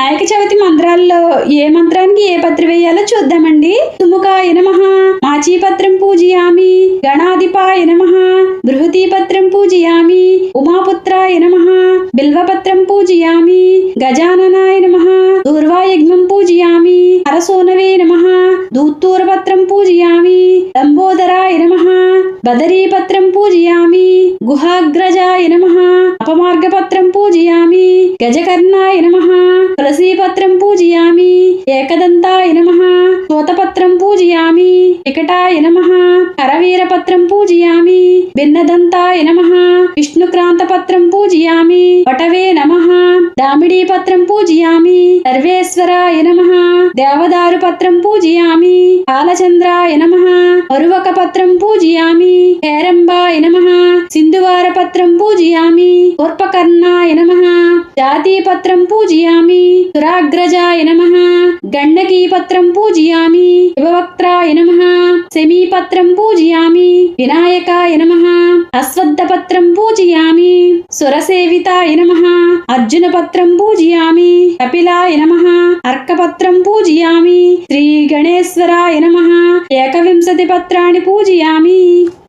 వినాయక చవితి మంత్రాల్లో ఏ మంత్రానికి ఏ పత్రి వేయాలో చూద్దామండి. సుముఖాయ నమ మాచీపత్రం పూజయామి గణాధిపాయ నమ బృహతి పత్రం పూజయామి ఉమాపుత్రాయ నమ బిల్వపత్రం పూజయామి గజాననాయ నమ దూర్వాయజ్ఞం పూజయామి నమః నమ దూత్తూరపత్రం పూజయామి లంబోదరాయ నమ బదరీపత్రం పూజయామి గుహాగ్రజాయ నమ అపమార్గపత్రం పూజయామి గజకర్ణాయ నమ. తులసీపత్రం పూజయామి. ఏకదంతాయ నమ. సూతపత్రం పూజయామి. వికటాయ నమ. కరవీరపత్రం పూజయామి. భిన్నదంతాయ నమ. విష్ణుక్రాంతపత్రం పూజయామి. వటవే నమ. దామిడీపత్రం పూజయామి. సర్వేశ్వరాయ నమ. దేవదారు పత్రం పూజయామి. బాలచంద్రాయ నమ. మరువక పత్రం పూజయామి. హేరంబాయ నమ. సింధువార పత్రం పూజయామి. పూర్పకర్ణాయ నమ. జాతీ పత్రం పూజయామి. సురాగ్రజాయ నమ. గండకీ పత్రం పూజయామి. శివవక్త్రాయ నమ శమీపత్రం పూజయామి వినాయకాయ నమ అశ్వద్ధపత్రం పూజయామి సురసేవితాయ నమ అర్జున పత్రం పూజయామి కపిలాయ నమ అర్కపత్రం పూజయామి శ్రీ గణేశ్వరాయ నమ ఏకవింశతి పత్రాన్ని పూజయామి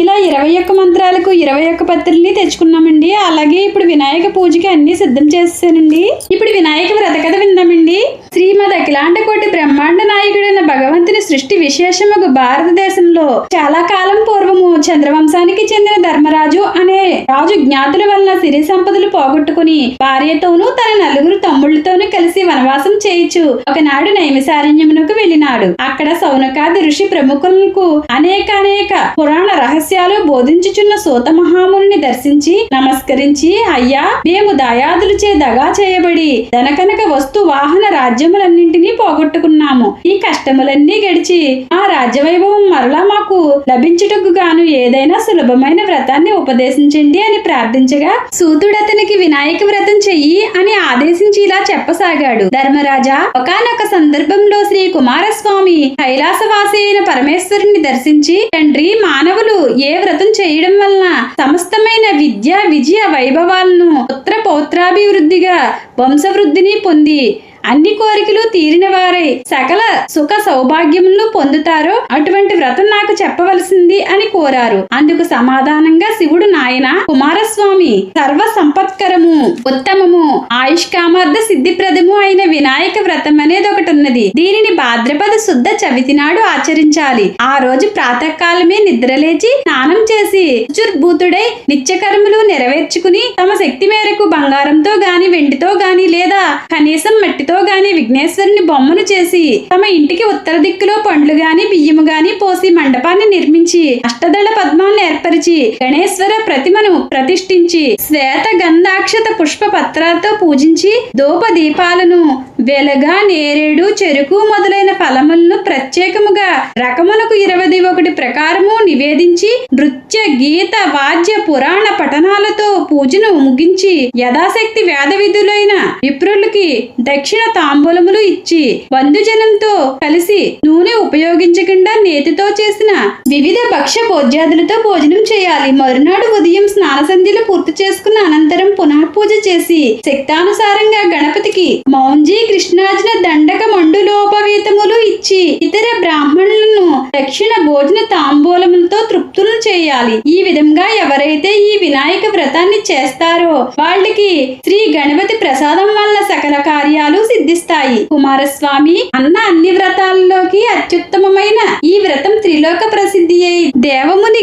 ఇలా ఇరవై ఒక్క మంత్రాలకు ఇరవై ఒక్క పత్రుల్ని తెచ్చుకున్నామండి. అలాగే ఇప్పుడు వినాయక పూజకి అన్ని సిద్ధం చేస్తానండి ఇప్పుడు వినాయక వ్రత కథ విందామండి. శ్రీమద్ అఖిలాండ కోటి బ్రహ్మాండ నాయకుడైన భగవంతుని సృష్టి విశేషముగు భారతదేశంలో చాలా కాలం పూర్వము చంద్రవంశానికి చెందిన ధర్మరాజు అనే రాజు జ్ఞాతుల వలన సిరి సంపదలు పోగొట్టుకుని భార్యతోనూ తన నలుగురు తమ్ముళ్ళతోనూ కలిసి వనవాసం చేయించు ఒకనాడు నైమిసారణ్యమునకు వెళ్ళినాడు. అక్కడ సౌనకాది ఋషి ప్రముఖులకు అనేకానేక పురాణ రహస్యాలు బోధించుచున్న సూత మహాముని దర్శించి నమస్కరించి అయ్యా మేము దయాదులచే దగా చేయబడి ధనకనక వస్తు వాహన రాజ్యములన్నింటినీ పోగొట్టుకున్నాము. ఈ కష్టములన్నీ గడిచి ఆ రాజ్యవైభవం మరలా మాకు లభించుటకు గాను ఏదైనా సులభమైన వ్రతాన్ని ఉపదేశించండి అని ప్రార్థించగా సూతుడు అతనికి వినాయక వ్రతం చెయ్యి అని ఆదేశించి ఇలా చెప్పసాగాడు. ధర్మరాజా ఒకనొక సందర్భంలో శ్రీ కుమారస్వామి కైలాసవాసి అయిన పరమేశ్వరుని దర్శించి తండ్రి మానవులు ఏ వ్రతం చేయడం వలన సమస్తమైన విద్య విజయ వైభవాలను పుత్ర పౌత్రాభివృద్ధిగా వంశవృద్ధిని పొంది అన్ని కోరికలు తీరిన వారై సకల సుఖ సౌభాగ్యములను పొందుతారో అటువంటి వ్రతం నాకు చెప్పవలసింది అని కోరారు. అందుకు సమాధానంగా శివుడు నాయన కుమారస్వామి సర్వ సంపత్కరము ఉత్తమము ఆయుష్కామార్థ సిద్ధిప్రదము అయిన వినాయక వ్రతం అనేది ఒకటి ఉన్నది దీనిని భాద్రపద శుద్ధ చవితి నాడు ఆచరించాలి. ఆ రోజు ప్రాతకాలమే నిద్రలేచి స్నానం చేసి చుర్భూతుడై నిత్యకర్మలు నెరవేర్చుకుని తమ శక్తి మేరకు బంగారంతో గాని వెండితో గాని లేదా కనీసం మట్టితో గాని విఘ్నేశ్వరుని బొమ్మను చేసి తమ ఇంటికి ఉత్తర దిక్కులో పండ్లు గాని బియ్యము గాని పోసి మండపాన్ని నిర్మించి అష్టదళ పద్మాన్ని ఏర్పరిచి గణేశ్వర ప్రతిమను ప్రతిష్ఠించి శ్వేత గంధాక్షత పుష్ప పత్రాలతో పూజించి ధూప దీపాలను వెలగ నేరేడు చెరుకు మొదలైన ఫలములను ప్రత్యేకముగా రకమునకు ఇరవై ఒకటి ప్రకారము నివేదించి నృత్య గీత వాద్య పురాణ పఠనాలతో పూజను ముగించి యథాశక్తి వేద విధులైన విప్రులకి దక్షిణ తాంబూలములు ఇచ్చి బంధుజనంతో కలిసి నూనె ఉపయోగించకుండా నేతితో చేసిన వివిధ పక్ష భోజ్యాదులతో భోజనం చేయాలి. మరునాడు ఉదయం స్నాన సంధ్యలు పూర్తి చేసుకున్న అనంతరం పునః పూజ చేసి శక్తానుసారంగా గణపతికి మౌంజీ కృష్ణార్జున దండక మండులోపవీతములు ఇచ్చి ఇతర బ్రాహ్మణులను దక్షిణ భోజన తాంబూలములతో తృప్తులు చేయాలి. ఈ విధంగా ఎవరైతే ఈ వినాయక వ్రత వ్రతాన్ని చేస్తారో వాళ్ళకి శ్రీ గణపతి ప్రసాదం వల్ల సకల కార్యాలు సిద్ధిస్తాయి. కుమారస్వామి అన్న అన్ని వ్రతాల్లోకి అత్యుత్తమమైన ఈ వ్రతం త్రిలోక ప్రసిద్ధి అయి దేవముని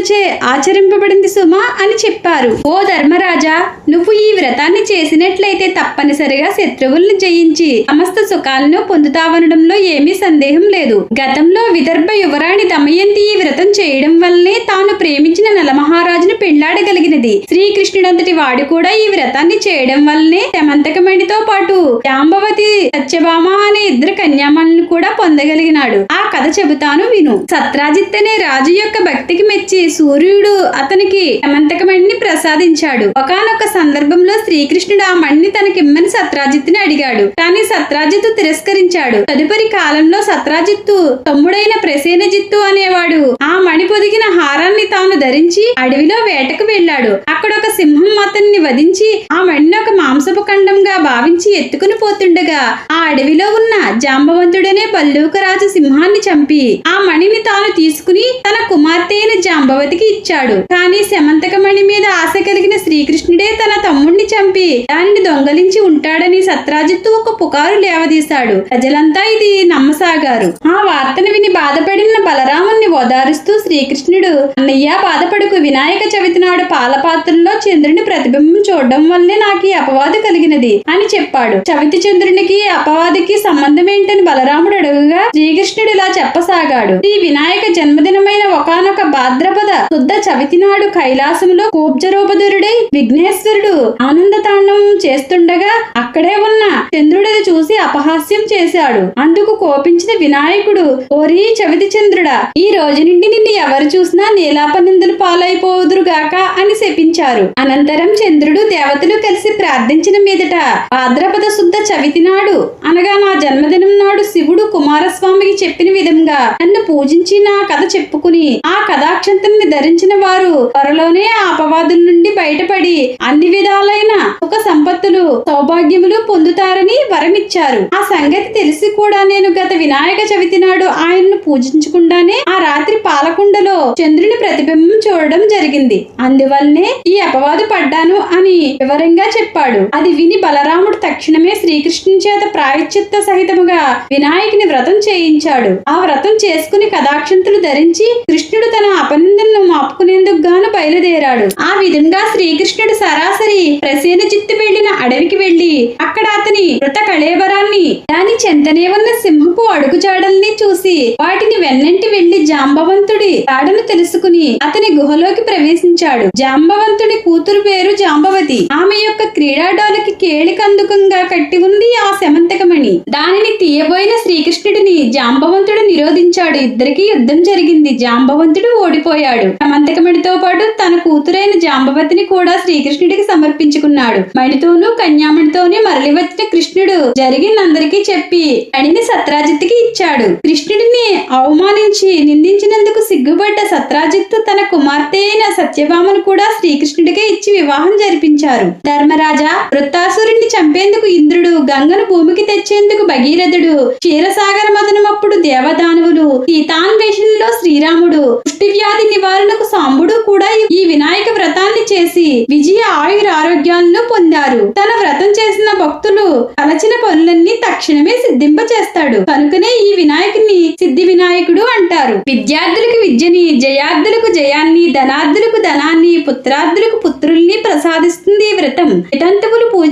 గంధర్వాదులచే ఆచరింపబడింది సుమా అని చెప్పారు. ఓ ధర్మరాజా నువ్వు ఈ వ్రతాన్ని చేసినట్లయితే తప్పనిసరిగా శత్రువుల్ని జయించి సమస్త సుఖాలను పొందుతావనడంలో ఏమీ సందేహం లేదు. గతంలో విదర్భ యువరాణి దమయంతి ఈ వ్రతం చేయడం వల్లనే తాను ప్రేమించిన నలమహారాజును పెళ్ళాడగలిగినది. శ్రీకృష్ణుడంతటి వాడు కూడా ఈ వ్రతాన్ని చేయడం వల్లనే శమంతకమణితో పాటు జాంబవతి సత్యభామ అనే ఇద్దరు కన్యామణులను కూడా పొందగలిగినాడు. ఆ కథ చెబుతాను విను. సత్రాజిత్ అనే రాజు యొక్క భక్తికి మెచ్చి సూర్యుడు అతనికి శమంతకమణిని ప్రసాదించాడు. ఒకనొక సందర్భంలో శ్రీకృష్ణుడు ఆ మణిని తనకిమ్మని సత్రాజిత్తుని అడిగాడు. కానీ సత్రాజిత్ తిరస్కరించాడు. తదుపరి కాలంలో సత్రాజిత్తు తమ్ముడైన ప్రసేనజిత్తు అనేవాడు ఆ మణి పొదిగిన హారాన్ని తాను ధరించి అడవిలో వేటకు వెళ్ళాడు. అక్కడ ఒక సింహం అతన్ని వధించి ఆ మణిని ఒక మాంసపు ఖండంగా భావించి ఎత్తుకుని పోతుండగా ఆ అడవిలో ఉన్న ఉన్న జాంబవంతుడే వెంటనే బల్లూకరాజు సింహాన్ని చంపి ఆ మణిని తాను తీసుకుని తన కుమార్తె అయిన జాంబవతికి ఇచ్చాడు. కానీ శమంతక మణి మీద ఆశ కలిగిన శ్రీకృష్ణుడే తన తమ్ముణ్ణి చంపి దానిని దొంగలించి ఉంటాడని సత్రాజిత్తు ఒక పుకారు లేవదీశాడు. ప్రజలంతా ఇది నమ్మసాగారు. ఆ వార్తను విని బాధపడిన బలరాముణ్ణి ఓదారుస్తూ శ్రీకృష్ణుడు అన్నయ్య బాధపడుకు. వినాయక చవితి నాడు పాలపాత్రలో చంద్రుని ప్రతిబింబం చూడడం వల్లే నాకు ఈ అపవాదు కలిగినది అని చెప్పాడు. చవితి చంద్రునికి అపవాదికి సంబంధం ఏంటని బలరాముడు అడుగుగా శ్రీకృష్ణుడు ఇలా చెప్పసాగాడు. శ్రీ వినాయక జన్మదినమైన ఒకనొక భాద్రపద శుద్ధ చవితి నాడు కైలాసంలో కూబ్జరూపధరుడై విఘ్నేశ్వరుడు ఆనంద తాండవం చేస్తుండగా అక్కడే ఉన్న చంద్రుడిని చూసి అపహాస్యం చేశాడు. అందుకు కోపించిన వినాయకుడు ఓరీ చవితి చంద్రుడా ఈ రోజు నుండి నిన్ను ఎవరు చూసినా నీలాపనిందులు పాలైపోదురుగాక అని శపించారు. అనంతరం చంద్రుడు దేవతలు కలిసి ప్రార్థించిన మీదట భాద్రపద శుద్ధ చవితి నాడు అనగా నా జన్మదినం నాడు శివుడు కుమారస్వామికి చెప్పిన విధంగా నన్ను పూజించి నా కథ చెప్పుకుని ఆ కథాక్షంతని ధరించిన వారు త్వరలోనే ఆ అపవాదుల నుండి బయటపడి అన్ని విధాలైన సుఖ సంపత్తులు సౌభాగ్యములు పొందుతారని వరమిచ్చారు. ఆ సంగతి తెలిసి కూడా నేను గత వినాయక చవితి నాడు ఆయన్ను పూజించకుండానే ఆ రాత్రి పాలకుండలో చంద్రుని ప్రతిబింబం చూడడం జరిగింది. అందువల్లనే ఈ అపవాదు పడ్డాను అని వివరంగా చెప్పాడు. అది విని బలరాముడు తక్షణమే శ్రీకృష్ణుని చేత ప్రాయశ్చిత్త సహితముగా వినాయక వినాయకుని వ్రతం చేయించాడు. ఆ వ్రతం చేసుకుని కథాక్షంతులు ధరించి కృష్ణుడు తన అపనిందలను మాపుకునేందుకు గాను బయలుదేరాడు. ఆ విధంగా శ్రీకృష్ణుడు సరాసరి ప్రసేన చిత్తు వెళ్ళిన అడవికి వెళ్ళి అక్కడ అతని మృత కళేబరాన్ని దాని చెంతనే ఉన్న సింహపు అడుగుజాడల్ని చూసి వాటిని వెన్నంటి వెళ్ళి జాంబవంతుడి జాడను తెలుసుకుని అతని గుహలోకి ప్రవేశించాడు. జాంబవంతుడి కూతురు పేరు జాంబవతి. ఆమె యొక్క క్రీడాడోలకి కేళికందుకంగా కట్టి ఉంది ఆ శమంతకమణి. దానిని తీయబోయిన శ్రీకృష్ణుడిని జాంబవంతుడు నిరోధించాడు. ఇద్దరికి యుద్ధం జరిగింది. జాంబవంతుడు ఓడిపోయాడు. శమంతకమణితో పాటు తన కూతురైన జాంబవతిని కూడా శ్రీకృష్ణుడికి సమర్పించుకున్నాడు. మణితోనూ కన్యామణితోనే మరలి వచ్చిన కృష్ణుడు జరిగిందందరికీ చెప్పి మణిని సత్రాజిత్కి ఇచ్చాడు. కృష్ణుడిని అవమానించి నిందించినందుకు సిగ్గుపడ్డ సత్రాజిత్తు తన కుమార్తె అయిన సత్యభామను కూడా శ్రీకృష్ణుడికే ఇచ్చి వివాహం జరిపించారు. ధర్మరాజా వృత్తాసురుణ్ణి చంపేందుకు ఇంద్రుడు గంగను భూమికి తెచ్చేందుకు భగీరథుడు క్షీరసాగర మదనమప్పుడు దేవదానవులు సీతాన్వేషణలో శ్రీరాముడు పుష్టి వ్యాధి నివారణకు సాంబుడు కూడా ఈ వినాయక వ్రతాన్ని చేసి విజయ ఆయుర ఆరోగ్యాలను పొందారు తన వ్రతం చేసిన భక్తులు తలచిన పనులన్నీ తక్షణమే సిద్ధింపచేస్తాడు. కనుకనే ఈ వినాయకుని సిద్ధి వినాయకుడు అంటారు. విద్యార్థులకు విద్యని జయార్థులకు జయాన్ని ధనార్థులకు ధనాన్ని పుత్రార్థులకు పుత్రుల్ని ప్రసాదిస్తుంది ఈ వ్రతం. వితంతువులు పూజ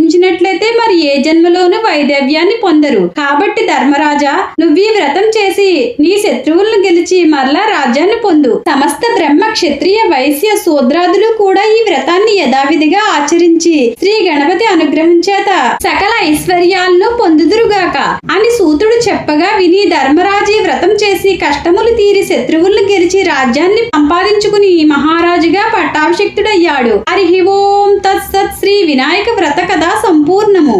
ఏ జన్మలోనూ వైదవ్యాన్ని పొందరు. కాబట్టి ధర్మరాజా నువ్వు ఈ వ్రతం చేసి నీ శత్రువులను గెలిచి మరలా రాజ్యాన్ని పొందు. సమస్త బ్రహ్మ క్షత్రియ వైశ్య శూద్రాదులు కూడా ఈ వ్రతాన్ని యథావిధిగా ఆచరించి శ్రీ గణపతి అనుగ్రహం చేత సకల ఐశ్వర్యాలను పొందుదురుగాక అని సూతుడు చెప్పగా విని ధర్మరాజు వ్రతం చేసి కష్టములు తీరి శత్రువులను గెలిచి రాజ్యాన్ని సంపాదించుకుని మహారాజుగా పట్టాభిషిక్తుడయ్యాడు. హరి ఓం తత్సత్ శ్రీ వినాయక వ్రత కథ సంపూర్ణము.